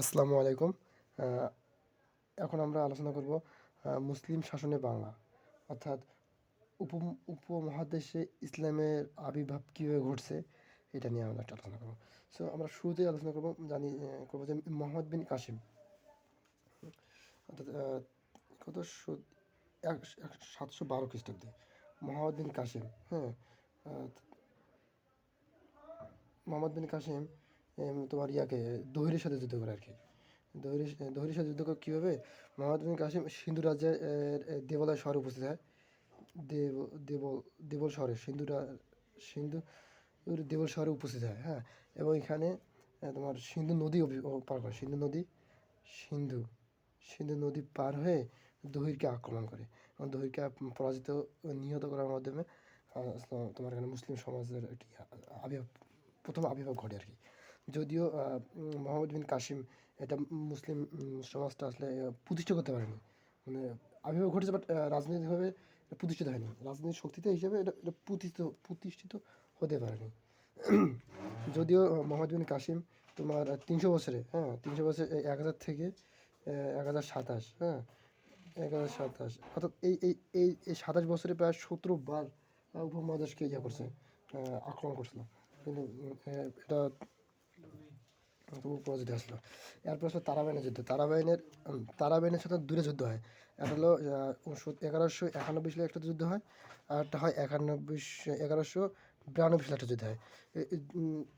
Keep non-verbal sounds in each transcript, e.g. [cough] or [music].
আসসালামু আলাইকুম। এখন আমরা আলোচনা করব মুসলিম শাসনে বাংলা। অর্থাৎ উপ, উপমহাদেশে ইসলামের আবির্ভাব কীভাবে ঘটছে, এটা নিয়ে আমরা একটা আলোচনা করব। সো আমরা শুরুতেই আলোচনা করব, জানি করব যে মোহাম্মদ বিন কাসিম। অর্থাৎ কত সাতশো বারো খ্রিস্টাব্দে মোহাম্মদ বিন কাসিম হ্যাঁ মোহাম্মদ বিন কাসিম তোমার ইয়াকে দহিরের সাথে যুদ্ধ করে আর কি দহিরের দহিরের সাথে যুদ্ধ করে কীভাবে? মোহাম্মদ বিন কাসিম সিন্ধু রাজ্যের এর, শহরে উপস্থিত হয়। দেব দেবল দেবল শহরে সিন্ধুরা সিন্ধু দেবল শহরে উপস্থিত হয় হ্যাঁ। এবং এখানে তোমার সিন্ধু নদী পার করে সিন্ধু নদী সিন্ধু সিন্ধু নদী পার হয়ে দহিরকে আক্রমণ করে। এবং দহিরকে পরাজিত নিহত করার মাধ্যমে তোমার এখানে মুসলিম সমাজের একটি আবির্ভাব প্রথম আবির্ভাব ঘটে আর কি যদিও মোহাম্মদ বিন কাসিম এটা মুসলিম সমাজটা আসলে প্রতিষ্ঠা করতে পারেনি। মানে আবির্ভাব ঘটেছে বাট রাজনৈতিকভাবে প্রতিষ্ঠিত হয়নি। রাজনৈতিক শক্তিতে হিসেবে এটা এটা প্রতিষ্ঠিত প্রতিষ্ঠিত হতে পারেনি। [clears throat] যদিও মোহাম্মদ বিন কাসিম তোমার তিনশো বছরে হ্যাঁ তিনশো বছরে এক হাজার থেকে এক হাজার সাতাশ হ্যাঁ এক হাজার সাতাশ। অর্থাৎ এই এই এই এই সাতাশ বছরে প্রায় সতেরো বার উপমহাদেশকে ইয়ে করছে আক্রমণ করছিল। কিন্তু এটা তবু পরাজিত আসলো। এরপর আসলো তারাবাইনের যুদ্ধ। তারাবাইনের তারাবাইনের সাথে দূরে যুদ্ধ হয়। একটা হলো এগারোশো একানব্বই সালে একটা যুদ্ধ হয়, আর একটা হয় একানব্বই, এগারোশো বিরানব্বই সালে একটা যুদ্ধ হয়।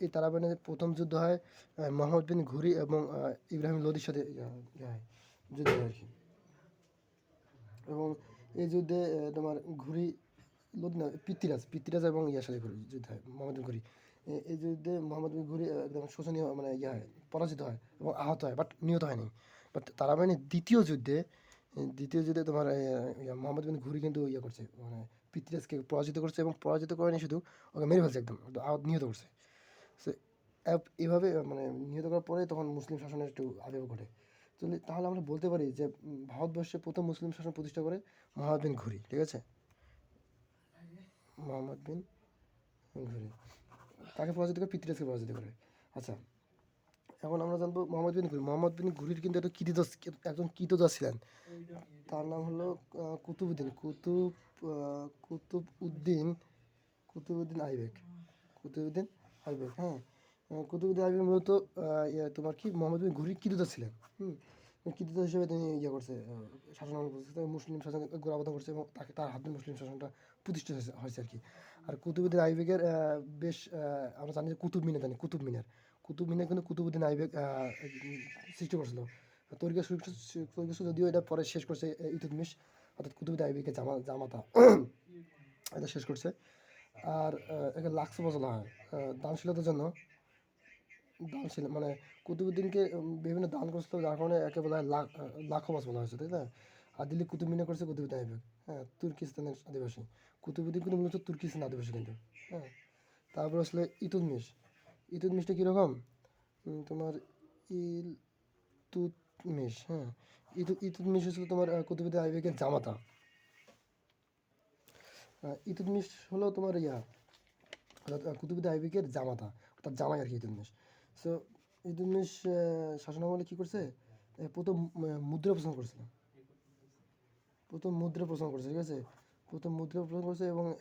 এই তারাবাইনের প্রথম যুদ্ধ হয় মোহাম্মদ বিন ঘুরি এবং ইব্রাহিম লোদির সাথে যুদ্ধ হয় আর কি। এবং এই যুদ্ধে তোমার ঘুরি, লোদি না পৃথ্বীরাজ পৃথ্বীরাজ এবং ইয়ার সাথে ঘুরি, যুদ্ধ হয়, মোহাম্মদ ঘুরি। এই যুদ্ধে মোহাম্মদ বিন ঘুরি, একদম শোষণীয় মানে ইয়ে হয়, পরাজিত হয় এবং আহত হয় বাট নিহত হয়নি। বাট তারাবাহিনীর দ্বিতীয় যুদ্ধে দ্বিতীয় যুদ্ধে তোমার মোহাম্মদ বিন ঘুরি কিন্তু ইয়ে করছে মানে পৃথ্বীরাজকে পরাজিত করছে এবং পরাজিত করেনি শুধু ওকে মেরে ফেলছে একদম আহত, নিহত করছে। সো এইভাবে মানে নিহত করার পরে তখন মুসলিম শাসনের একটু আবির্ভাব ঘটে। তাহলে আমরা বলতে পারি যে ভারতবর্ষে প্রথম মুসলিম শাসন প্রতিষ্ঠা করে মোহাম্মদ বিন ঘুরি, ঠিক আছে? মোহাম্মদ বিন ঘুরি। তাকে পরাজিত করে পৃথ্বীরাজকে পরাজিত করে। আচ্ছা এখন আমরা জানব মোহাম্মদ বিন ঘুরি। মোহাম্মদ বিন ঘুরির কিন্তু একটা কৃতদাস একজন কৃতদাস ছিলেন। তার নাম হলো আহ, কুতুবুদ্দিন। কুতুব কুতুব উদ্দিন কুতুবুদ্দিন আইবেক। কুতুবুদ্দিন আইবেক হ্যাঁ। কুতুবুদ্দিন আইবেক মূলত ইয়ে, তোমার কি? মোহাম্মদ বিন ঘুরি কৃতদাস ছিলেন। হুম। কৃতদাস হিসেবে তিনি ইয়ে করছে শাসন করছে। মুসলিম শাসন গোড়াবদ্ধ করছে এবং তাকে তার হাতে মুসলিম শাসনটা প্রতিষ্ঠিত হয়েছে আর কি। আর কুতুবুদ্দিন আইবেকের বেশ আমরা জানি যে কুতুব মিনার জানি কুতুব মিনার। কুতুব মিনার কিন্তু কুতুবুদ্দিন আইবেক সৃষ্টি করছিল। তরিকা তরিকা যদিও এটা পরে শেষ করছে আহ, ইতুতমিশ অর্থাৎ কুতুবুদ্দিন আইবেকের জামা জামাতা। এটা শেষ করছে। আর একে লাক্স বলা হয়। দানশীলতার জন্য দানশীল মানে কুতুবুদ্দিনকে বিভিন্ন দান করছিল যার কারণে একে বলা হয় লাখ লাখো মাস বলা হয়েছে তাই না? আর দিল্লি কুতুব মিনার করছে কুতুবুদ্দিন আইবেক হ্যাঁ তুর্কিস্তানের আদিবাসী। কুতুবুদ্দিন কিন্তু মূলত তুর্কিস্তান আদিবাসী কিন্তু হ্যাঁ? তারপর আসলে ইতুদমিশ ইতুদমিশটা কীরকম? তোমার ইল তুতমিশ হ্যাঁ? ইতু ইতুদমিশ হচ্ছিল তোমার কুতুবুদ্দিন আইবেকের জামাতা। আহ, ইতুদমিশ হলো তোমার ইয়া কুতুবুদ্দিন আইবেকের জামাতা অর্থাৎ জামাই আর কি ইতুদমিশ সো ইতুদমিশ শাসনামলে কী করছে? প্রথম মুদ্রা প্রচলন করছিল প্রথম মুদ্রা প্রচলন করছে ঠিক আছে? প্রথম মুদ্রা প্রচলন করছে এবং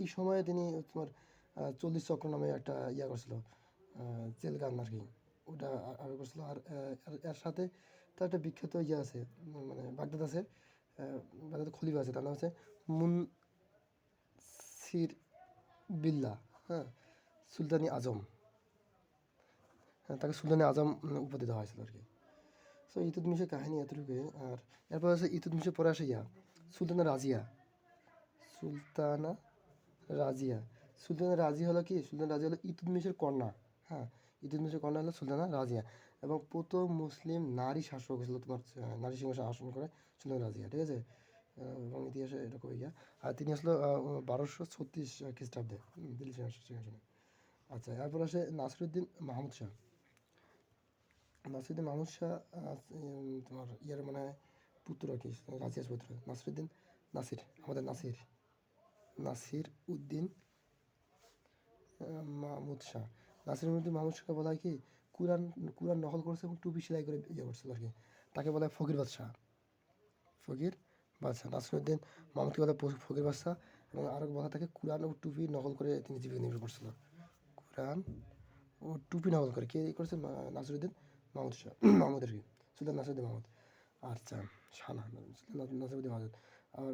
এই সময়ে তিনি তোমার চল্লিশ চক্র নামে একটা ইয়া করছিল জেল গান আর কি, ওটা আ- আরও করছিল। আর এর- সাথে তার একটা বিখ্যাত ইয়ে আছে মানে বাগদাদ আছে বাগদাদ খলিফা আছে, তার নাম হচ্ছে মুন সির বিল্লা হ্যাঁ সুলতানি আজম। হ্যাঁ তাকে সুলতানি আজম উপাধি দেওয়া হয়েছিল আর কি। সো ইতুদমিশের কাহিনী এতটুকুই, আর এরপর আছে ইতুদমিশের পরে আসে ইয়া, সুলতানা রাজিয়া। সুলতানা রাজিয়া। সুলতানা রাজি হলো কি? সুলতানা রাজি হলো ইতুদমিশের কন্যা। হ্যাঁ ইতুদমিশের কন্যা হলো সুলতানা রাজিয়া। এবং প্রথম মুসলিম নারী শাসক হয়েছিল তোমার নারী সিংহাসন আসন করে সুলতানা রাজিয়া, ঠিক আছে? এবং ইতিহাসে এরকম ইয়া। আর তিনি আসলো বারোশো ছত্রিশ খ্রিস্টাব্দে দিল্লি সিংহাসনে। আচ্ছা এরপর আসে নাসিরুদ্দিন মাহমুদ শাহ। নাসিরুদ্দিন মাহমুদ শাহ তোমার ইয়ার মানে পুত্র কি? রাজিয়ার পুত্র। নাসিরুদ্দিন নাসির, আমাদের নাসির। নাসির উদ্দিন মাহমুদ শাহ। নাসির উদ্দিন মাহমুদ শাহকে বলা হয় কি, কুরআন কুরআন নকল করেছে এবং টুপি সেলাই করে ইয়ে করছিল আর কি তাকে বলা হয় ফকির বাদশাহ। ফকির বাদশাহ। নাসিরুদ্দিন মাহমুদকে বলা হয় ফকির বাদশাহ এবং আরও বলা থাকে কুরআন ও টুপি নকল করে তিনি জীবিকা নির্বাহ করছিল। কুরআন ও টুপি নকল করে কে করেছে? মা- নাসিরুদ্দিন মাহমুদ শাহ, [clears throat] মাহমুদ আর কি। সুলতান নাসিরুদ্দিন মাহমুদ। আচ্ছা শাহ নাসিরুদ্দিন মাহমুদ। আর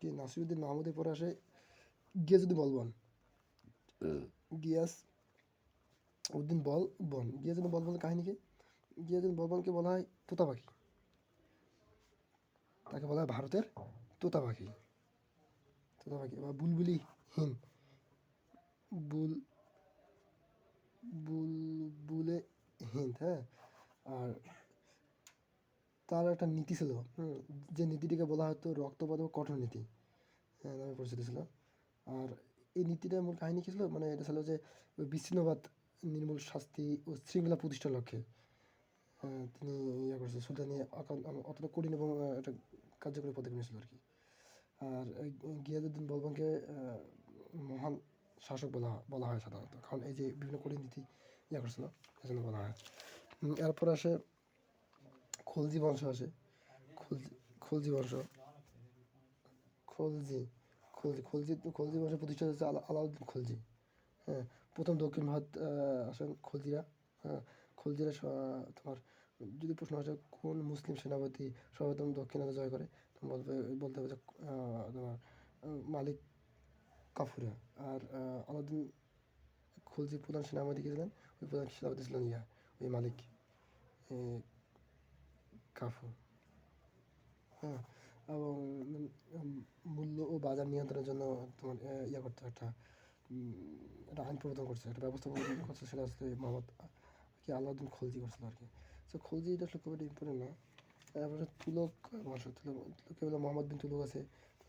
কি নাসিরুদ্দিন মাহমুদের পরে আসে গিয়াসুদ্দিন বলবন। গিয়াস উদ্দিন বল বন। গিয়াসুদ্দিন বলবনের কাহিনী কি? গিয়াসুদ্দিন বলবনকে বলা হয় তোতা পাখি তাকে বলা হয় ভারতের তোতা পাখি তোতা পাখি বা বুলবুলি হিন বুল বুলবুলে হিন্দ হ্যাঁ? আর তার একটা নীতি ছিল যে নীতিটিকে বলা হতো রক্তপাত ও কঠোর নীতি। হ্যাঁ, নামে পরিচিত ছিল। আর এই নীতিটার মূল কাহিনী কী ছিল? মানে এটা ছিল যে বিচ্ছিন্নবাদ নির্মূল শাস্তি ও শৃঙ্খলা প্রতিষ্ঠার লক্ষ্যে আহ, তিনি ইয়ে করছে সুলতানি অতটা কঠিন এবং একটা কার্যকরী পদক্ষেপ নিয়েছিল আর কি। আর এই গিয়াসুদ্দিন বলবনকে মহান শাসক বলা বলা হয় সাধারণত। কারণ এই যে বিভিন্ন কঠিন নীতি ইয়ে করছিল এজন্য বলা হয়। এরপর আসে খলজি বংশ আসে খলজি বংশ। খলজি খলজি খলজি খলজি বংশের প্রতিষ্ঠা হচ্ছে আলা, আলাউদ্দিন খলজি। হ্যাঁ প্রথম দক্ষিণ ভারত আসেন খলজিরা। হ্যাঁ খলজিরা তোমার, যদি প্রশ্ন আসে, কোন মুসলিম সেনাপতি সর্বপ্রথম দক্ষিণাতে জয় করে? বলবে, বলতে হবে যে তোমার মালিক কাফুরা আর আলাউদ্দিন খলজি প্রধান সেনাপতি কে ছিলেন? ওই প্রধান সেনাপতি ছিলেন ইয়া, ওই মালিক। এ, কাফুর হ্যাঁ এবং মূল্য ও বাজার নিয়ন্ত্রণের জন্য তোমার ইয়া করতে একটা একটা আইন প্রবর্তন করছে একটা ব্যবস্থা প্রবর্তন করছে সেটা আসলে মোহাম্মদ কি আলাউদ্দিন খলজি করছিল আর কি। তো খলজি এটা আসলে খুব একটা ইম্পর্টেন্ট না। তারপরে তুলক বংশ তুলক তুলকে বলে মোহাম্মদ বিন তুলক আছে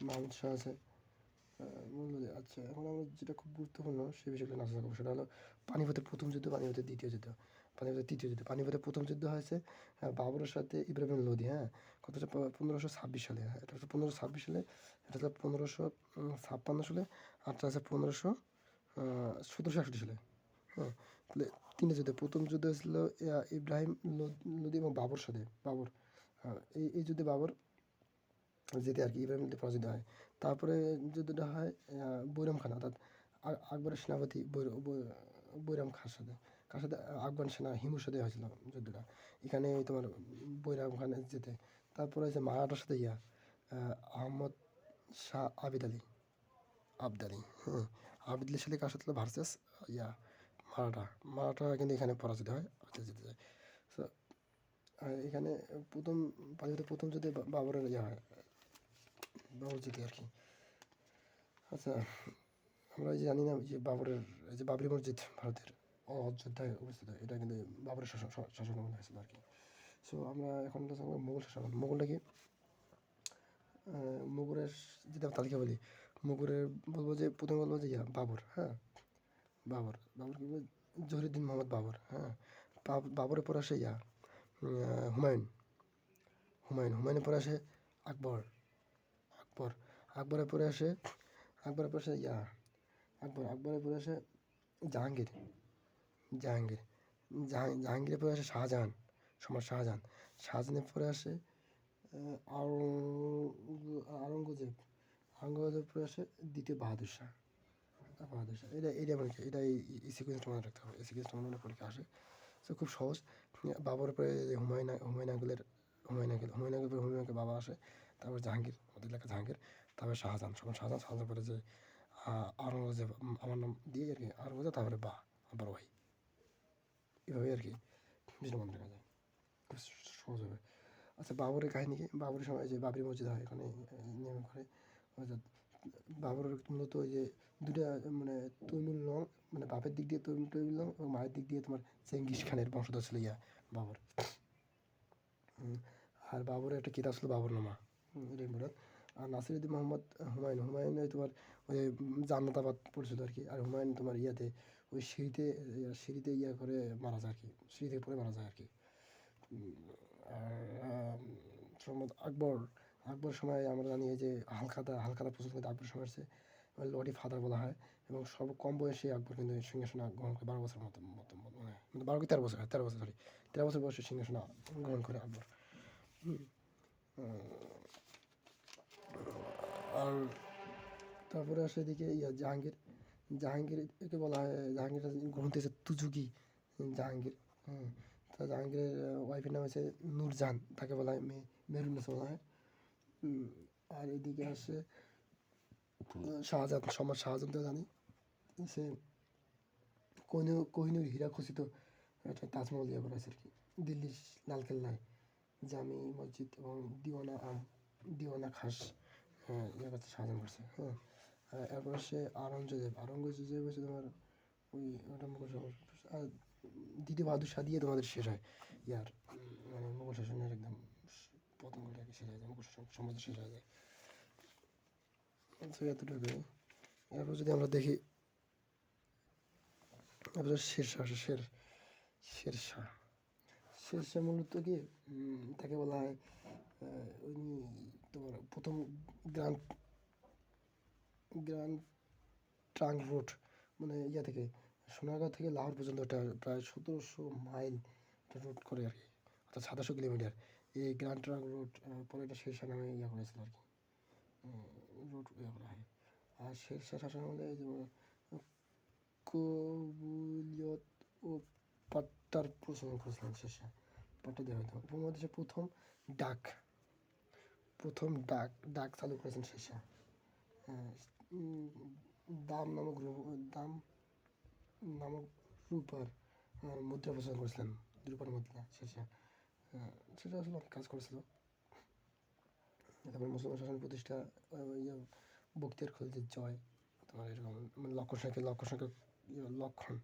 মাহমুদ শাহ আছে আচ্ছা এখন আমরা যেটা খুব গুরুত্বপূর্ণ সে বিষয়গুলো না করব সেটা হলো পানিপথের প্রথম যুদ্ধ পানিপথের দ্বিতীয় যুদ্ধ। পানিপথের তৃতীয় যুদ্ধ। পানিপথের প্রথম যুদ্ধ হয়েছে বাবরের সাথে ইব্রাহিম লোদি হ্যাঁ? কত হচ্ছে পনেরোশো ছাব্বিশ সালে হ্যাঁ এটা হচ্ছে পনেরোশো ছাব্বিশ সালে, এটা হচ্ছে পনেরোশো ছাপ্পান্ন সালে আরটা আছে পনেরোশো সতেরোশো একষট্টি সালে হ্যাঁ? তাহলে তিনটে যুদ্ধ, প্রথম যুদ্ধ হয়েছিল ইব্রাহিম লোদি এবং বাবর সাথে, বাবর এই এই যুদ্ধে বাবর যেতে আর কি, ইব্রাহিম লোদি পরাজিত হয়। তারপরে যুদ্ধটা হয় বৈরাম খান, অর্থাৎ আকবরের সেনাপতি বৈরাম খাঁর সাথে। কার সাথে আফগান সেনা হিমুর সাথে হয়েছিল যুদ্ধটা। এখানে তোমার বৈরাম খান যেতে। তারপরে হচ্ছে মারাঠার সাথে ইয়া আহ, আহমদ শাহ আবিদ আলী। আবদ আলী হ্যাঁ আবিদ আলীর সাথে কার সাথে ভার্সেস ইয়া মারাঠা। মারাঠা কিন্তু এখানে পরাজিত হয় আচ্ছা জিতে যায়। সো এখানে প্রথম পানিপথে প্রথম যদি বাবরের ইয়া হয় বাবর জিতে আর কি। আচ্ছা আমরা যে জানি না যে বাবরের যে বাবরি মসজিদ ভারতের। অযোধ্যায় অবস্থিত এটা কিন্তু বাবরের শাসন শাসন হয়েছিল আর কি। সো আমরা এখন মোগল শাসন মোগলটা কি? আমি তালিকা বলি, মুঘলের বলব যে, প্রথমে বলব যে ইয়া, বাবর হ্যাঁ? বাবর বাবর কি মোহাম্মদ বাবর হ্যাঁ? বাবরের পর আসে ইয়া হুমায়ুন। হুমায়ুন হুমায়ুনের পরে আসে আকবর। আকবর আকবরের পরে আসে আকবরের পরে আসে ইয়া, আকবর আকবরের পরে আসে জাহাঙ্গীর। জাহাঙ্গীর। জাহাং- জাহাঙ্গীরের পরে আসে শাহজাহান সম্রাট শাহজাহান। শাহজাহানের পরে আসে আওরঙ্গজেব। আওরঙ্গজেব পরে আসে দ্বিতীয় বাহাদুর শাহ। বাহাদুর শাহ। এটা এটা মানে এটা এই সিকুয়েন্সটা মনে রাখতে হবে। এই সিকুয়েন্সটা মনে পরীক্ষা আসে? তো খুব সহজ। বাবর পরে হুমায়ুন হুমায়ুন আঙ্গুলের, হুমায়ুন আঙ্গুল হুমায়ুন আঙ্গুল পরে হুমায়ুন আঙ্গুল বাবা আসে, তারপর জাহাঙ্গীর আমাদের এলাকা জাহাঙ্গীর, তারপরে শাহজাহান সবার শাহজাহান শাহজাহান পরে যে আওরঙ্গজেব, আমার নাম দিয়ে আর কি, আওরঙ্গজেব, তারপরে বা বড় ভাই। এভাবেই আর কি বিষয়টা মনে রাখা যায়। খুব সহজ হবে। আচ্ছা বাবরের কাহিনী কি? বাবরের সময় যে বাবরি মসজিদ হয় এখানে নির্মাণ করে। অর্থাৎ বাবরের মূলত ওই যে দুটা মানে তৈমুল লং মানে বাপের দিক দিয়ে তৈমুল তৈমুল লং এবং মায়ের দিক দিয়ে তোমার চেঙ্গিস খানের বংশধর ছিল ইয়া বাবর। আর বাবরের একটা কিতাব ছিল বাবরনামা হুম, এটাই মুরাদ আর নাসিরুদ্দিন মোহাম্মদ হুমায়ুন হুমায়ুন তোমার ওই জান্নাতাবাদ পড়ছিল আর কি। আর হুমায়ুন তোমার ইয়াতে ওই সিঁড়িতে সিঁড়িতে ইয়ে করে মারা যায় আর কি সিঁড়ি থেকে পড়ে মারা যায় আর কি আর সম্রাট আকবর আকবরের সময় আমরা জানি যে হালখাতা হালখাতা প্রস্তুত করতে আকবরের সময় আসছে লর্ডি ফাদার বলা হয়, এবং সর্ব কম বয়সে আকবর কিন্তু সিংহাসন গ্রহণ করে, বারো বছর মতো মতো মানে মানে বারো কি তেরো বছর তেরো বছর সরি তেরো বছর বয়সে সিংহাসন গ্রহণ করে আকবর। আর তারপরে আসে এদিকে ইয়া জাহাঙ্গীর জাহাঙ্গীর একে বলা হয়, জাহাঙ্গীর গ্রন্থ হচ্ছে তুজুকি জাহাঙ্গীর হুম তা জাহাঙ্গীরের ওয়াইফের নাম হচ্ছে নূরজাহান, তাকে বলা হয় মে মেহরুন্নেসা বলা হয়। আর এদিকে আসে শাহজাহান, সম্রাট শাহজাহান তো জানি। সে কোহিনুর কোহিনুর হীরা খচিত একটা তাজমহল ইয়ে করা আছে আর কি, দিল্লির লালকেল্লায়। জামি মসজিদ এবং দিওয়ানা, আম, দিওয়ানা খাস হ্যাঁ ইয়ে করছে শাহজাহান করছে হ্যাঁ। এরপর সে আরঙ্গজেব আরঙ্গজেব হচ্ছে তোমার ওই ওটা মুঘল আর দ্বিতীয় বাহাদুর শাহ দিয়ে তোমাদের শেষ হয়। ইয়ার মানে মুঘল শাসনের একদম করে শেষ হয়ে যায়, মুঘল শাসন সাম্রাজ্য শেষ হয়ে যায়। তো এতটুকু। এরপর যদি আমরা দেখি, এরপর শেরশাহ আসে শের শেরশাহ শেরশাহ মূলত কি? তাকে বলা হয় উনি তোমার প্রথম গ্র্যান্ড গ্র্যান্ড ট্রাঙ্ক রোড মানে ইয়া থেকে সোনারগাঁও থেকে লাহোর পর্যন্ত একটা প্রায় সতেরোশো মাইল রোড করে আর কি অর্থাৎ সাতাশো কিলোমিটার। এই গ্র্যান্ড ট্রাঙ্ক রোড পরে এটা শেরশাহ নামে ইয়া করেছিল আর কি। রোড ইয়া করা হয়। আর শেরশাহ শাসন আমলে কবুলিয়ত ও পাট্টার প্রচলন করেছিলেন শেরশাহ পাট্টা দেওয়া হতো উপমহাদেশে প্রথম ডাক প্রথম ডাক ডাক চালু করেছেন উম, দাম নামক দাম নামক রূপার মুদ্রা প্রচলন করেছিলেন রূপার মুদ্রা আহ, সেটা আসলে অনেক কাজ করেছিল। তারপর মুসলমান শাসন প্রতিষ্ঠা ইয়ে বক্তিয়ার খলজির জয় তোমার এরকম মানে লক্ষণ সেনকে লক্ষণ সেনকে ইয়ে, লক্ষণ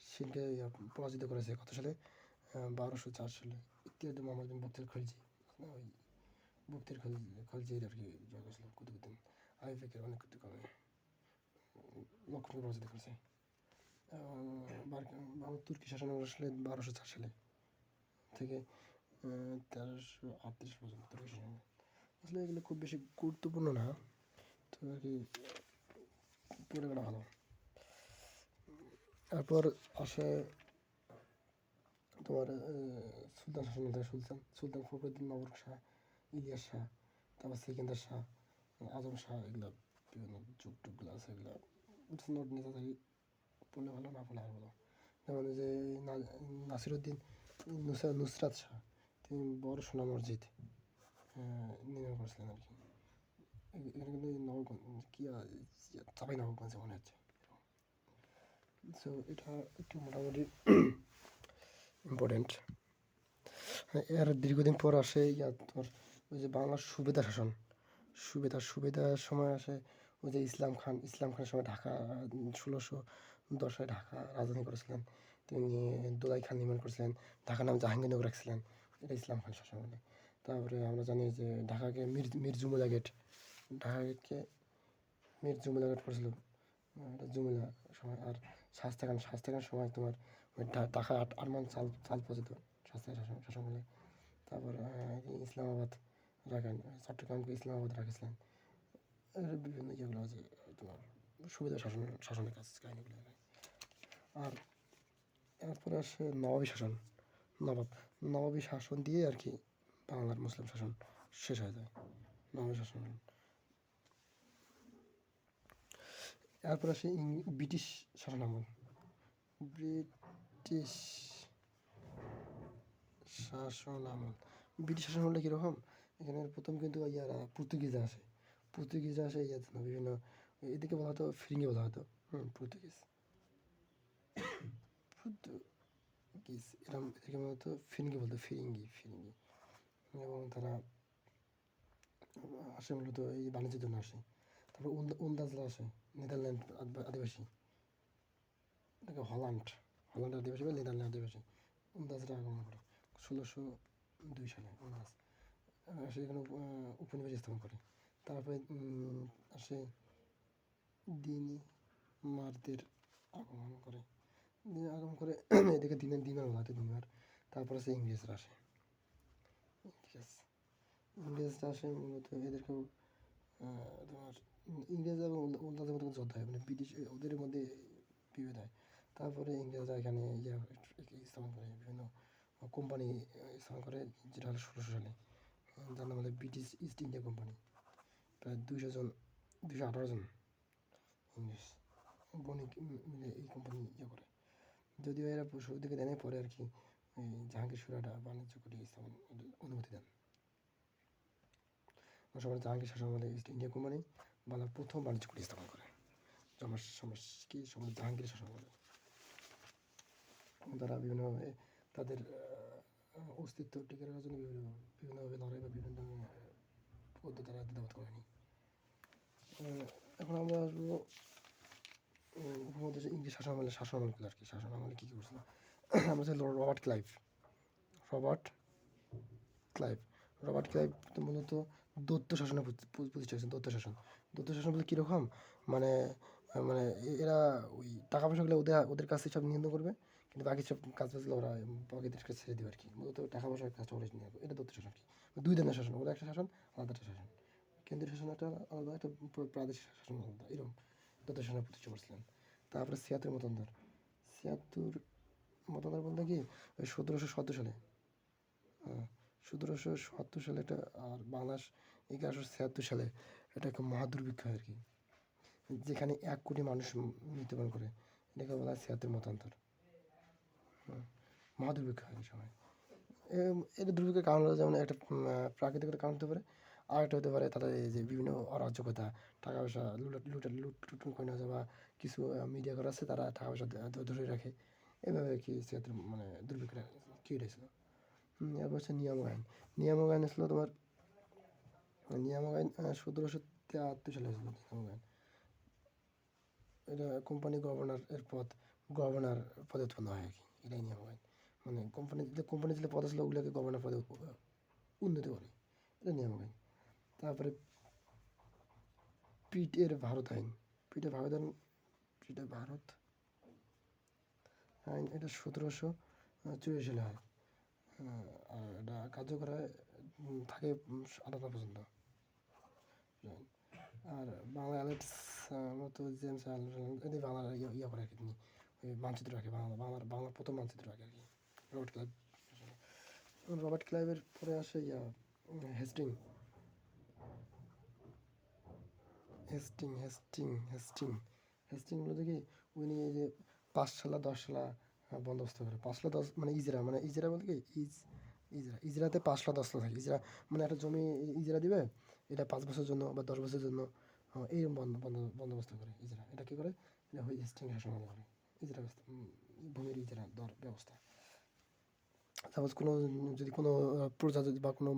সেনকে ইয়ে পরাজিত করেছে কত সালে? বারোশো চার সালে। ইতিহাদ মোহাম্মদ বিন খলজি ওই বক্তিয়ার খলজি খলজির আর কি জয় করেছিল কুতুবুদ্দিন। আইফেকের অনেক কিছু কমে লক্ষণকে পরাজিত করেছে তুর্কি শাসন আসলে বারোশো চার সালে থেকে তেরোশো আটত্রিশ পর্যন্ত তুর্কি শাসন আসলে এগুলো খুব বেশি গুরুত্বপূর্ণ না তো আর কি পড়ে গেলে ভালো তারপর আসে তোমার সুলতান শাসন সুলতান সুলতান ফখরুদ্দিন মাবরুক শাহ ইলিয়াস শাহ তারপর সিকেন্দার শাহ আজম শাহ এগুলো বিভিন্ন যুগ টুকগুলো আছে এগুলো নোট নিতে থাকি পড়লে ভালো না পড়লে আর ভালো যেমন যে নাসিরুদ্দিন নুসরা নুসরাত শাহ তিনি বড় সোনা মসজিদ নির্মাণ করেছিলেন আর কি এখানে কিন্তু নবগঞ্জ কি চাপাই নবগঞ্জে মনে হচ্ছে সো এটা একটু মোটামুটি ইম্পর্টেন্ট এর দীর্ঘদিন পর আসে ইয়া তোমার ওই যে বাংলার সুবেদা শাসন সুবেদা সুবেদার সময় আসে ওই যে ইসলাম খান, ইসলাম খানের সময় ঢাকা, ষোলোশো দশে ঢাকা রাজধানী করেছিলেন। তিনি দোলাই খান নির্মাণ করেছিলেন, ঢাকার নাম জাহাঙ্গীরনগর রাখছিলেন। এটা ইসলাম খান শাসন বলে তারপরে আমরা জানি যে ঢাকাকে মির মির জুমুলা গেট ঢাকা গেটকে মির জুমুলা গেট করেছিল। জুমুলা সময়, আর শাস্তা খান খান সময় তোমার ঢাকা আট আরমান চাল চাল পর্যন্ত শাস্তা শাসন শাসন বলে তারপর ইসলামাবাদ রাখেন, চট্টগ্রামকে ইসলামাবাদ রাখেছিলেন বিভিন্ন ইয়েগুলো আছে, তোমার সুবিধা শাসন, শাসনের কাজ, কাহিনিগুলো। আর এরপরে আসে নবাবী শাসন। নবাব, নবাবী শাসন দিয়ে আর কি বাংলার মুসলিম শাসন শেষ হয়ে যায়। নবাবী শাসন। এরপর আসে ব্রিটিশ শাসন আমল। ব্রিটিশ শাসন আমল। ব্রিটিশ শাসন হলে কীরকম? এখানে প্রথম কিন্তু ইয়ারা পর্তুগিজরা আসে। পর্তুগিজরা আসে ইয়ে জন্য বিভিন্ন, এদিকে বলা হতো, ফিরিঙ্গি বলা হতো। হুম পর্তুগিজ পর্তুগিজ এরকম এদিকে বলা হতো ফিরিঙ্গি বলতো, ফিরিঙ্গি ফিরিঙ্গি। এবং তারা আসে মূলত এই বাণিজ্যের জন্য আসে। তারপর উন্দ- উন্দাজরা আসে, নেদারল্যান্ড আদিবাসী। এটাকে হল্যান্ড হল্যান্ড আদিবাসী বা নেদারল্যান্ড আদিবাসী। উন্দাজরা আগমন করে, ষোলোশো দুই সালে, উন্দাজ। সেখানে উপনিবেশ স্থাপন করে। তারপরে আসে দিনী মারদের আগমন করে। আগমন করে, [clears throat] এদিকে দিনের দিনার বলা হতো দিনমার তারপর আছে ইংরেজরা আসে। ইংরেজ ইংরেজরা আসে মূলত এদেরকেও তোমার ইংরেজ এবং উন্দাজের মধ্যে যুদ্ধ হয় মানে ব্রিটিশ ওদের মধ্যে বিভেদ হয়। তারপরে ইংরেজরা এখানে ইয়ে স্থাপন করে, বিভিন্ন কোম্পানি স্থাপন করে, যেটা হলো ষোলোশো সালে। যার নাম হলো ব্রিটিশ ইস্ট ইন্ডিয়া কোম্পানি প্রায় দুইশো জন দুশো আঠারো জন ইংলিশ বণিক মিলে এই কোম্পানি ইয়ে করে। যদিও এরা শুরু দিকে দেয়নি পরে আর কি জাহাঙ্গীর সুরাটা বাণিজ্য করে স্থাপন অনুমতি দেন। সবার জাহাঙ্গীর শাসনামলে ইস্ট ইন্ডিয়া কোম্পানি বাংলার প্রথম বাণিজ্য করে স্থাপন করে। আমার সমাজ কি সমাজ জাহাঙ্গীর শাসনামলে তারা বিভিন্নভাবে তাদের অস্তিত্ব টিকে রাখার জন্য বিভিন্ন বিভিন্নভাবে লড়াই বা বিভিন্ন পদ্ধতি তারা দ্বিধাবোধ করেনি। এখন আমরা আসব উম, উপমহাদেশে ইংরেজ শাসনামলে শাসনামলগুলো আর কি। শাসনামলে কী কী করছিল আমরা হচ্ছে Robert Clive. Robert Clive. Robert Clive মূলত দত্ত শাসনে প্রতি- প্রতি- প্রতিষ্ঠা হয়েছে দত্ত শাসন। দত্ত শাসন বলতে কীরকম? মানে মানে এরা ওই টাকা পয়সাগুলো ওদের ওদের কাছে সব নিয়ন্ত্রণ করবে। কিন্তু বাকি সব কাজ বাজগুলো ওরা বাকিদের কাছে ছেড়ে দেবে আর কি। মূলত টাকা পয়সার কাজটা ওরা নিয়ে এটা দত্ত শাসন কি। দুই ধরনের শাসন, ওদের একটা শাসন, আলাদা একটা শাসন। কেন্দ্রীয় শাসন একটা আলাদা, একটা প্র- প্রাদেশিক শাসন আলাদা, এরকম। দত্ত শাসনের প্রতিষ্ঠা করছিলেন তারপরে ছিয়াত্তর মতান্তর ছিয়াত্তর মতান্তর বলতে কি, ওই সতেরোশো সত্তর সালে। সতেরোশো সত্তর সালে এটা আর বাংলাদেশ এগারোশো ছিয়াত্তর সালে এটা একটা মহাদুর্ভিক্ষ আর কি। যেখানে এক কোটি মানুষ মৃত্যুবরণ করে। এটাকে বলা হয় ছিয়াত্তর মতান্তর। মহাদুর্ভিক্ষ হয় সময়। এটা দুর্ভিক্ষের কারণ হলো যেমন একটা প্রাকৃতিক কারণ হতে পারে। আর একটা হতে পারে তাদের এই যে বিভিন্ন অরাজকতা টাকা পয়সা লুট লুট লুট করে নেওয়া বা কিছু মিডিয়া করা আছে, তারা টাকা পয়সা ধরে রাখে। এভাবে কি ছিয়াত্তর মানে দুর্ভিক্ষটা ক্রিয়েট হয়েছিল? এরপর হচ্ছে নিয়ামক আইন। নিয়ামক আইন আসলো তোমার, নিয়ামক আইন সতেরোশো তিয়াত্তর সালে হয়েছিল নিয়ামক আইন। এটা কোম্পানি গভর্নর এর পদ গভর্নর পদে উৎপন্ন হয় আর কি। এটাই নিয়ামক আইন মানে কোম্পানি যে কোম্পানি যে পদ আসলে ওগুলোকে গভর্নর পদে উন্নতি করে। এটা নিয়ামক আইন তারপরে পিটের ভারত আইন। পিটের ভারত আইন পিটের ভারত আইন এটা সতেরোশো চুরাশি সালে হয়। আর এটা কার্যকর হয় থাকে আলাদা পর্যন্ত। আর বাংলা অ্যালেক্স মতো জেমস বাংলার ইয়া করে আর কি। মানচিত্র রাখে বাংলা, বাংলার বাংলার প্রথম মানচিত্র রাখে আর কি। Robert Clive. রবার্ট ক্লাইভের পরে আসে ইয়া Hasting Hasting. Hasting Hasting Hasting. বলতে কি উনি এই যে পাঁচশালা, দশশালা বন্দোবস্ত করে। পাঁচশালা, দশ মানে ইজরা মানে ইজরা বলতে কি? Is, Ezra. ইজরাতে পাঁচশালা দশলা থাকে। ইজরা মানে একটা জমি ইজরা দিবে, এটা পাঁচ বছরের জন্য বা দশ বছরের জন্য এইরকম বন্দোবস্ত করে ইজরা। এটা কী করে? এটা হেস্টিং শাসন করে। ভূমির ব্যবস্থা সাপোজ কোনো যদি কোনো প্রজা যদি বা কোনো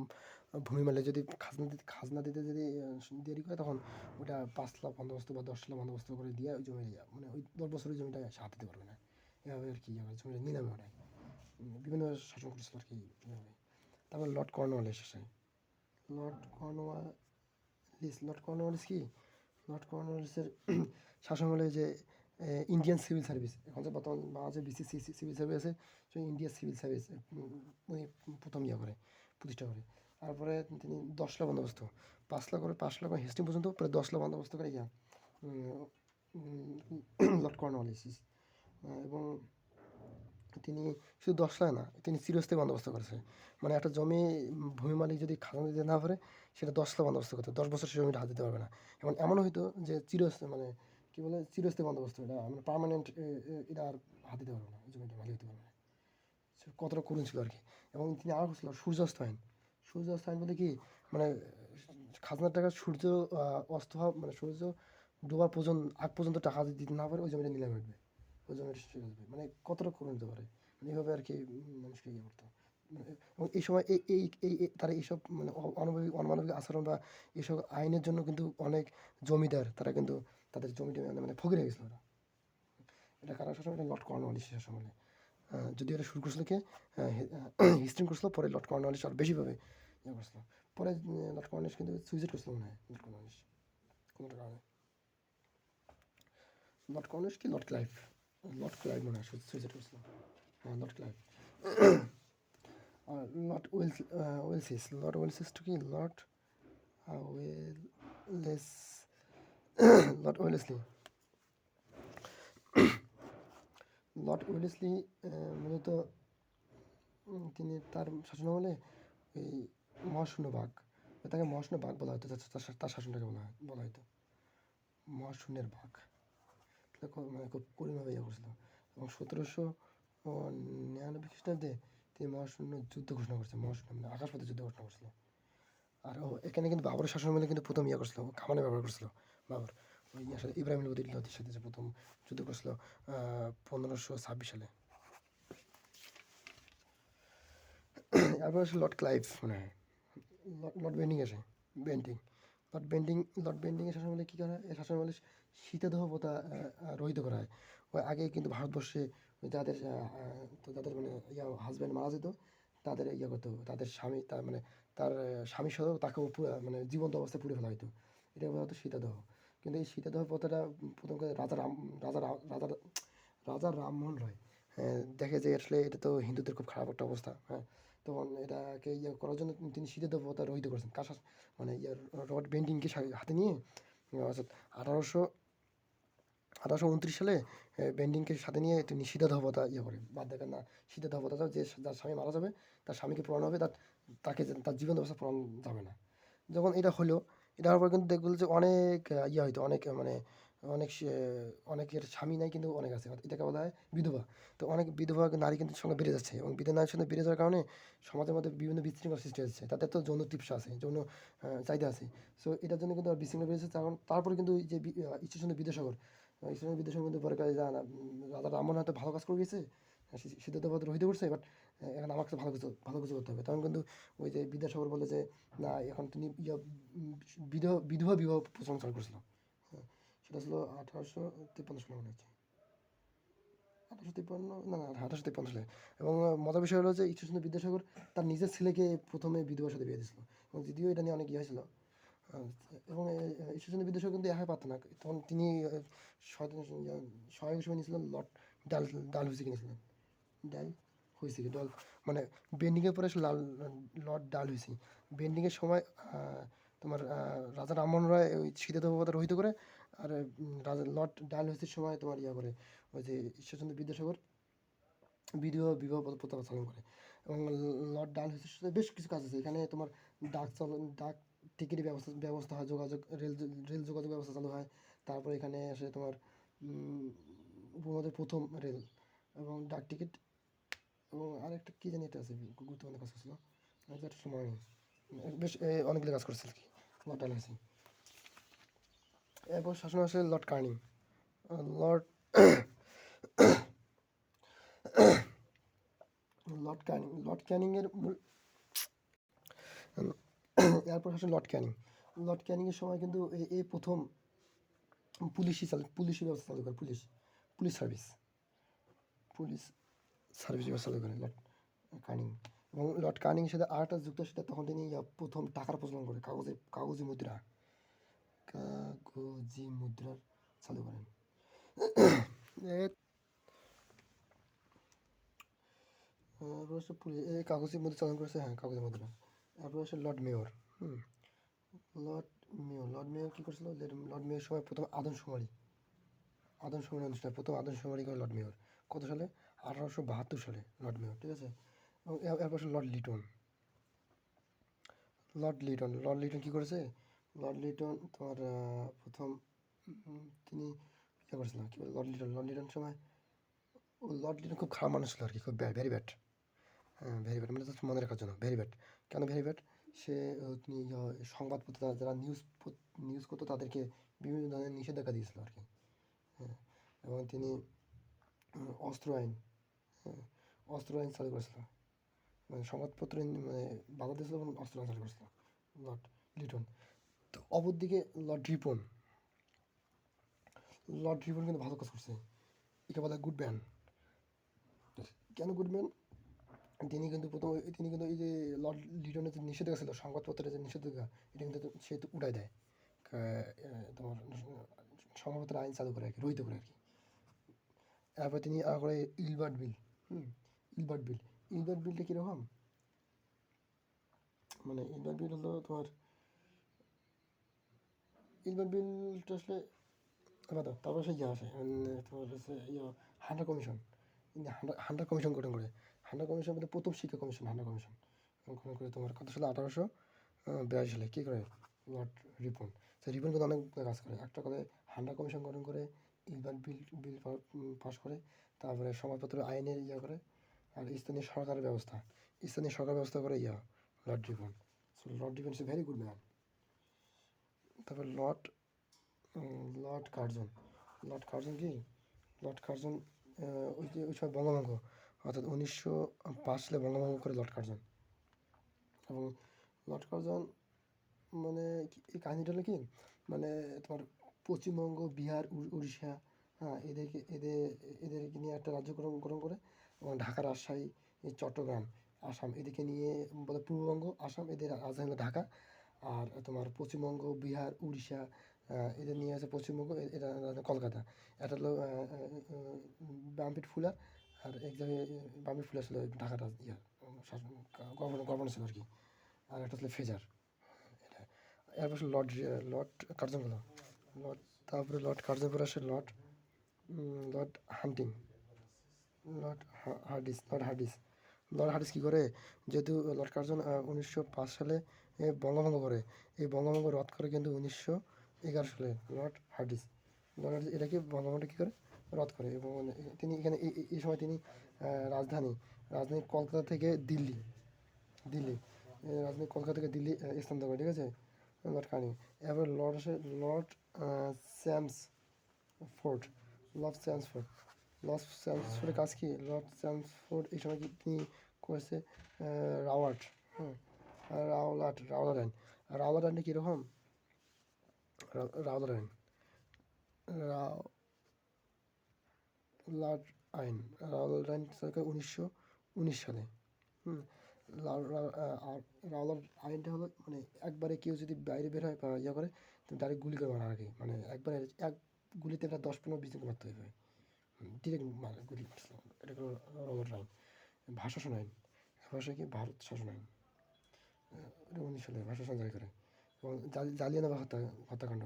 ভূমি মালিক যদি খাজনা দিতে খাজনা দিতে যদি দেরি করে তখন ওটা পাঁচ লাখ বন্দোবস্ত বা দশ লাখ বন্দোবস্ত করে দিয়ে ওই জমি মানে ওই দশ বছরের জমিটা সে দিতে পারবে না। এভাবে আর কি ইয়ে জমিটা নিলামে উম, বিভিন্ন শাসন করেছিল আর কি এভাবে। তারপর লর্ড কর্নওয়ালিস আসে লর্ড কর্নওয়ালিস লর্ড কর্নওয়ালিস কি? লর্ড কর্নওয়ালিসের শাসন হলে যে ইন্ডিয়ান সিভিল সার্ভিস এখন যে বর্তমান বাংলাদেশে বিসিসি সিভিল সার্ভিস আছে, সেই সিভিল সার্ভিস উনি প্রথম ইয়ে করে, প্রতিষ্ঠা করে। তারপরে তিনি দশ লাখ বন্দোবস্ত, পাঁচ লাখ করে, পাঁচ লাখ করে হেস্টিং পর্যন্ত পরে দশ লাখ বন্দোবস্ত করে ইয়া লর্ড কর্নওয়ালিস এবং তিনি শুধু দশ লাখ না, তিনি চিরস্থায়ী বন্দোবস্ত করেছে। মানে একটা জমি, ভূমি মালিক যদি খাজনা দিতে না পারে, সেটা দশ লাখ বন্দোবস্ত করতে, দশ বছর সে জমিটা হাত দিতে পারবে না। এমন এমন হয়তো যে চিরস্থায়ী মানে কী বলে চিরস্থায়ী বন্দোবস্ত এটা মানে পার্মানেন্ট এটা আর হাত দিতে পারবে না জমিটা মালিক হতে পারবে না। কতটা করুণ ছিল আর কি। এবং তিনি আরও করছিল, সূর্যাস্ত আইন। সূর্যাস্ত আইন বলতে কি মানে খাজনার টাকা সূর্য অস্ত হওয়া মানে সূর্য ডোবা পর্যন্ত, আগ পর্যন্ত টাকা দিতে না পারে, ওই জমিটা নিলামে উঠবে। ওই জমিটা যাবে। মানে কতটা করুণ হতে পারে। মানে এইভাবে আর কি মানুষকে ইয়ে করতো মানে এবং এই সময় এই এই এই তারা এইসব মানে অ- অমানবিক অমানবিক আচরণ বা এইসব আইনের জন্য কিন্তু অনেক জমিদার, তারা কিন্তু তাদের জমিটা মানে মানে ফকির হয়ে গেছিল ওরা। এটা কারা শাসন এটা লর্ড কর্নওয়ালিস আহ, যদিও এটা শুরু করছিল কে? হিস্ট্রি করছিল পরে লর্ড কর্নওয়ালিস আর বেশিভাবে ইয়ে করছিল। পরে উম, লর্ড কর্নওয়ালিস কিন্তু সুইসাইড করছিল মনে হয় লর্ড কর্নওয়ালিস কোনো একটা কারণে। লর্ড কর্নওয়ালিস কি? Lord Clive. লর্ড ক্লাইভ মনে হয় সুইসাইড করছিল। হ্যাঁ লর্ড ক্লাইভ। আর লর্ড ওয়েলস ওয়েলসিস লর্ড ওয়েলসিস টু কি? লর্ড ওয়েলেস লর্ড ওয়েলেসলি লর্ড আহ, মূলত তিনি তার শাসনামলে এই মহাশূন্য বাঘ তাকে মহাশূন্য বাঘ বলা হতো তার- শাসনটাকে বলা বলা হতো। মহাশূন্যের বাঘ। মানে খুব কঠিনভাবে ইয়ে করছিল। এবং সতেরোশো নিরানব্বই খ্রিস্টাব্দে তিনি মহাশূন্য যুদ্ধ ঘোষণা করছে মহাশূন্য মানে আকাশপথে যুদ্ধ ঘোষণা করছিল আর এখানে কিন্তু বাবরের শাসনামলে কিন্তু প্রথম ইয়ে করছিল কামানে ব্যবহার করছিল। বাবর, ওই সাথে ইব্রাহিম লোদির সাথে যে প্রথম যুদ্ধ করছিল পনেরোশো ছাব্বিশ সালে। তারপর আসলে লর্ড ক্লাইভ মানে লর্ড বেন্ডিং আসে বেন্ডিং লর্ড বেন্ডিং লর্ড বেন্ডিংয়ের শাসনামলে কী করা? হয় এই শাসনামলে শীতাদেহ প্রথা রহিত করা হয়। ওই আগে কিন্তু ভারতবর্ষে যাদের তো যাদের মানে ইয়া হাজব্যান্ড মারা যেত, তাদের ইয়ে করতো তাদের স্বামী, তার মানে তার স্বামী সহ তাকেও মানে জীবন্ত অবস্থায় পুড়ে ফেলা হতো এটা হতো সীতাদহ কিন্তু এই সীতাদহ প্রথাটা প্রথম করে রাজা রাম রাজা রাজা রাজা রামমোহন রায় হ্যাঁ, দেখে যে আসলে এটা তো হিন্দুদের খুব খারাপ একটা অবস্থা হ্যাঁ তখন এটাকে ইয়ে করার জন্য তিনি সীতাদহ প্রথা রহিত করেছেন কার মানে ইয়ার রড বেন্ডিংকে হাতে নিয়ে অর্থাৎ আঠারোশো আঠারোশো উনত্রিশ সালে বেন্ডিংকে সাথে নিয়ে তিনি সীতাধাবতা ইয়ে করে বাদ দেখেন না সীতাধাবতা যে যার স্বামী মারা যাবে তার স্বামীকে পড়ানো হবে তার তাকে তার জীবন ব্যবস্থা পড়ানো যাবে না। যখন এটা হলো এটা হওয়ার পর কিন্তু দেখব যে অনেক ইয়ে হয়তো অনেক মানে অনেক অনেকের স্বামী নাই কিন্তু অনেক আছে। এটাকে বলা হয় বিধবা। তো অনেক বিধবা নারী কিন্তু সঙ্গে বেড়ে যাচ্ছে এবং বিধবা নারীর সঙ্গে বেড়ে যাওয়ার কারণে সমাজের মধ্যে বিভিন্ন বিশৃঙ্খলা সৃষ্টি হচ্ছে। তাদের তো যৌন তৃপ্সা আছে যৌন চাহিদা আছে। সো এটার জন্য কিন্তু বিশৃঙ্খলা বেড়েছে কারণ তারপরে কিন্তু যে আহ, ঈশ্বরচন্দ্র বিদ্যাসাগর ঈশ্বরচন্দ্র বিদ্যাসাগর কিন্তু পরে কাজে রাজা রামমোহন হয়তো ভালো কাজ করে গেছে সিদ্ধার্থ রহিত করছে বাট এখন আমাকে তো ভালো কিছু ভালো কিছু করতে হবে। তখন কিন্তু ওই যে বিদ্যাসাগর বলে যে না এখন তিনি ইয়া বিধবা বিধবা বিবাহ প্রচলন চালু করেছিল। হ্যাঁ, সেটা ছিল আঠারোশো তিপ্পান্ন সালে মনে হচ্ছে। আঠারোশো তিপ্পান্ন না না আঠারোশো তিপ্পান্ন সালে। এবং মজার বিষয় হলো যে ঈশ্বরচন্দ্র বিদ্যাসাগর তার নিজের ছেলেকে প্রথমে বিধবার সাথে বিয়ে দিয়েছিল। এবং যদিও এটা নিয়ে অনেক ইয়ে হয়েছিল এবং আহ, ঈশ্বরচন্দ্র বিদ্যাসাগর কিন্তু একাই পারত না। তখন তিনি সহায়ক হিসেবে নিয়েছিলেন লর্ড ডাল ডাল হুইসিকে নিয়েছিলেন। ডাল হুইসিকে ডল মানে বেন্ডিংয়ের পরে লাল লর্ড ডাল হুইসি বেন্ডিংয়ের সময় তোমার রাজা রামমোহন রায় ওই সীতাদেবতা রহিত করে আর রাজা লর্ড ডাল হুইসির সময় তোমার ইয়া করে ওই যে ঈশ্বরচন্দ্র বিদ্যাসাগর বিবাহ বিবাহ প্রথা চালু করে। এবং লর্ড ডাল হুইসির সাথে বেশ কিছু কাজ আছে। এখানে তোমার ডাক চলন ডাক টিকিটের ব্যবস্থা ব্যবস্থা হয় যোগাযোগ রেল রেল যোগাযোগ ব্যবস্থা চালু হয়। তারপর এখানে আসে তোমার উম, উপমহাদেশের প্রথম রেল এবং ডাক টিকিট এবং আরেকটা কী জানি এটা আছে গুরুত্বপূর্ণ কাজ করছিল। একটা সময় বেশ অনেকগুলো কাজ করছিল কি। ডাল হুইসি এরপর শাসন আসে লর্ড কার্নিং। লর্ড লর্ড ক্যানিং লর্ড ক্যানিংয়ের মূল এরপর আসে লর্ড ক্যানিং। লর্ড ক্যানিংয়ের সময় কিন্তু এই- প্রথম পুলিশি চালু পুলিশি ব্যবস্থা চালু করে, police. Police service. Police service চালু করে লর্ড কানিং এবং লর্ড কানিং সাথে আরেকটা যুক্ত সেটা তখন তিনি প্রথম টাকার প্রচলন করে, কাগজে, কাগজি মুদ্রা। কাগজি মুদ্রার চালু করেন। কাগজের মধ্যে চালন করেছে হ্যাঁ কাগজের মুদ্রা। তারপর হচ্ছে Lord Mayo Lord Mayo Lord Mayo কী করছিল? লর্ড মেয়র সময় প্রথম আদমশুমারি। আদমশুমারি অনুষ্ঠান, প্রথম আদমশুমারি করে লর্ড মেয়র। কত সালে? আঠারোশো বাহাত্তর সালে লর্ড মেয়র, ঠিক আছে? এবং এর- এরপর Lord Lytton. Lord Lytton Lord Lytton কী করেছে? লর্ড লিটন তোমার প্রথম তিনি ইয়ে করেছিলেন, কী লর্ড লিটন লর্ড লিটন সময়, ও লর্ড লিটন খুব খারাপ মানুষ ছিল আর কি, খুব ব্যাড ভেরি ব্যাড হ্যাঁ ভেরি ব্যাড মানে মনে রাখার জন্য ভেরি ব্যাড কেন ভেরি ব্যাড সে তিনি সংবাদপত্র যারা- নিউজ নিউজ করতো, তাদেরকে বিভিন্ন ধরনের নিষেধাজ্ঞা দিয়েছিল আর কি। হ্যাঁ এবং তিনি অস্ত্র আইন অস্ত্র আইন চালু করেছিল। মানে সংবাদপত্র মানে বাধা দিয়েছিল অস্ত্র আইন চালু করেছিল, লর্ড লিটন। তো অপরদিকে লর্ড রিপন। লর্ড রিপন কিন্তু ভালো কাজ করছে। একে বলা গুড ম্যান কেন গুড ম্যান তিনি কিন্তু প্রথম, তিনি কিন্তু এই যে লর্ড লিটনের যে নিষেধাজ্ঞা ছিল, সংবাদপত্রের যে নিষেধাজ্ঞা, এটা কিন্তু সে তো উঠাই দেয়। তোমার সংবাদপত্রের আইন চালু করে আর কি, রহিত করে আর কি। তারপর তিনি করে ইলবার্ট বিল। হুম ইলবার্ট বিল ইলবার্ট বিলটা কীরকম? মানে ইলবার্ট বিল হলো তোমার ইলবার্ট বিলটা আসলে দাও, তারপর সে ইয়ে উম, তোমার হচ্ছে ইয়ে Hunter commission Hunter Hunter commission গঠন করে। হান্ডা কমিশন বলতে প্রথম শিক্ষা কমিশন হান্ডা কমিশন গঠন করে তোমার কত সালে? আঠারোশো বিরাশি সালে। কী করে? লর্ড রিপন সে রিপন কিন্তু অনেক কাজ করে। একটা করে হান্ডা কমিশন গঠন করে ইলবান বিল বিল পাস করে, তারপরে সমাজপত্র আইনের ইয়ে করে, আর স্থানীয় সরকারের ব্যবস্থা। স্থানীয় সরকার ব্যবস্থা করে ইয়া Lord Ripon so Lord Ripon is very good man তারপর Lord Lord Curzon Lord Curzon কি? লর্ড কার্জন ওই যে, ওই সময় বঙ্গভঙ্গ। অর্থাৎ উনিশশো পাঁচ সালে বঙ্গভঙ্গ করে লর্ড কার্জন এবং লর্ড কার্জন মানে এই কাহিনিটা হলো কি? মানে তোমার পশ্চিমবঙ্গ, বিহার উড়িষ্যা হ্যাঁ এদেরকে এদের এদেরকে নিয়ে একটা রাজ্য গ্রহণ গ্রহণ করে এবং ঢাকা রাজশাহী চট্টগ্রাম, আসাম, এদিকে নিয়ে বলে পূর্ববঙ্গ, আসাম, এদের রাজধানী ঢাকা। আর তোমার পশ্চিমবঙ্গ, বিহার, উড়িষ্যা এদের নিয়ে আছে পশ্চিমবঙ্গ, এ- এরা রাজধানী কলকাতা। এটা হলো বামপিট ফুলার, আর এক জায়গায় বামপিট ফুলার ছিল ঢাকার রাজ- ইয়া গভর্নর ছিল আর কি। আর একটা ছিল ফেজার, এটা। এরপর লর্ড লর্ড কার্জন লর্ড তারপরে কার্জন পরে আসে উম, লর্ড হান্টিং হা- Hardinge Lord Hardinge. Lord Hardinge কী করে? যেহেতু লর্ড কার্জন উনিশশো পাঁচ সালে বঙ্গভঙ্গ করে। এই বঙ্গভঙ্গ রদ করে কিন্তু উনিশশো এগারো সালে লর্ড হার্ডিস। লর্ড হার্ডিস এটাকে বঙ্গভঙ্গটা কী করে? রদ করে। এবং তিনি এখানে এই- সময় তিনি রাজধানী রাজধানী কলকাতা থেকে দিল্লি দিল্লি রাজধানী কলকাতা থেকে দিল্লি স্থানান্তর করে ঠিক আছে? কার্নি এবার Lord Lord Chelmsford Lord Chelmsford Lord স্যামসফোর্ডের কাজ কি? লর্ড স্যামসফোর্ড এই সময় তিনি করেছে রাওয়ার্ট হ্যাঁ রাওলাট রাওলা আর রাওলা লাইনটা কীরকম? রাওলা লাইন রাও লাট আইন। রাওলা লাইন সরকার উনিশশো উনিশ সালে। হুম রাওলার আইনটা হলো মানে একবারে কেউ যদি বাইরে বের হয় বা ইয়ে করে তো ডাইরেক্ট গুলি করে মারা আর কি মানে একবারে এক গুলিতে একটা দশ, পনেরো, বিশ মারতে হবে। ডিরেক্ট মারা, গুলি এটা হলো রাওলার আইন ভাষা শাসন আইন ভাষা কি? ভারত শাসন আইন। এটা উনিশ সালে ভাষা শাসন জারি করে। এবং জালি- জালিয়ানবাগ হত্যা, হত্যাকাণ্ড।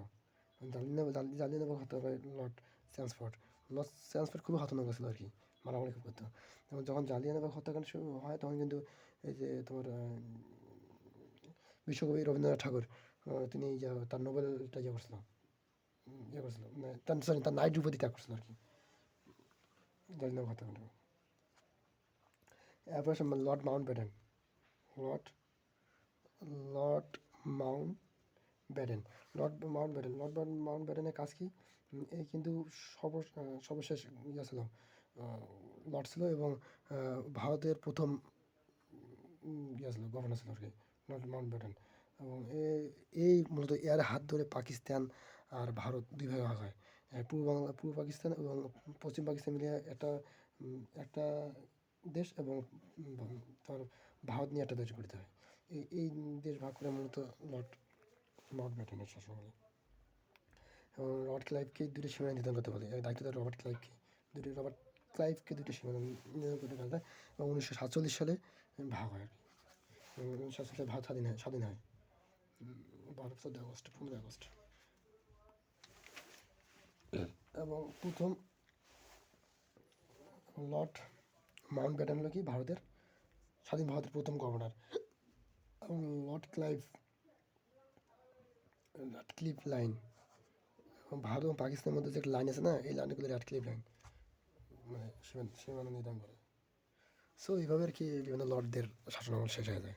জালিয়ানবাগ জালি- জালিয়ানবাগ হত্যা করে লর্ড স্যান্সফোর্ড লর্ড স্যান্সফোর্ড খুবই হতনগর ছিল আর কি। মারামারি খুব করতো। এবং যখন জালিয়ানবাগ হত্যাকাণ্ড শুরু হয়, তখন কিন্তু এই যে তোমার বিশ্বকবি রবীন্দ্রনাথ ঠাকুর তিনি ইয়ে তার নোবেলটা ইয়ে করছিলাম ইয়ে করছিল মানে তার সরি তার নাইট উপাধি ত্যাগ করছিল আর কি। হত্যাকাণ্ড এরপর Lord Mountbatten Lord Lord Mountbatten Lord Mountbatten Lord Mount ব্যাটেনের কাজ কি? এই কিন্তু সর্ব সর্বশেষ ইয়ে ছিল লর্ড ছিল এবং ভারতের প্রথম ইয়ে গভর্নর ছিল আর কি লর্ড মাউন্ট ব্যাটেন। এবং এই মূলত এর হাত ধরে পাকিস্তান আর ভারত দুই ভাগে হয়। পূর্ব বাংলা, পূর্ব পাকিস্তান এবং পশ্চিম পাকিস্তান মিলিয়ে একটা একটা দেশ এবং তার ভারত নিয়ে একটা দেশ গঠিত হয়। এই এই দেশ ভাগ করে মূলত লর্ড মাউন্ট ব্যাটেনের শাসনামলে এবং রবার্ট ক্লাইভকে দুটো সীমানা নির্ধারণ করতে বলে। দায়িত্ব দেয় রবার্ট ক্লাইভকে। দুটি, রবার্ট ক্লাইভকে দুটো সীমানা নির্ধারণ করতে হয় এবং উনিশশো সাতচল্লিশ সালে ভাগ হয় আর কি। সালে ভারত স্বাধীন হয় স্বাধীন হয়। বারো চোদ্দোই আগস্ট, পনেরোই আগস্ট। এবং প্রথম লর্ড মাউন্ট ব্যাটেন হলো কি? ভারতের, স্বাধীন ভারতের প্রথম গভর্নর। এবং লর্ড ক্লাইভ র্যাডক্লিফ লাইন। এবং ভারত এবং পাকিস্তানের মধ্যে যে লাইন আছে না, এই লাইনগুলো র্যাডক্লিফ লাইন। মানে সীমানা সীমানা নির্ধারণ করে। সো এইভাবে আর কি বিভিন্ন লর্ডদের শাসনামল শেষ হয়ে যায়।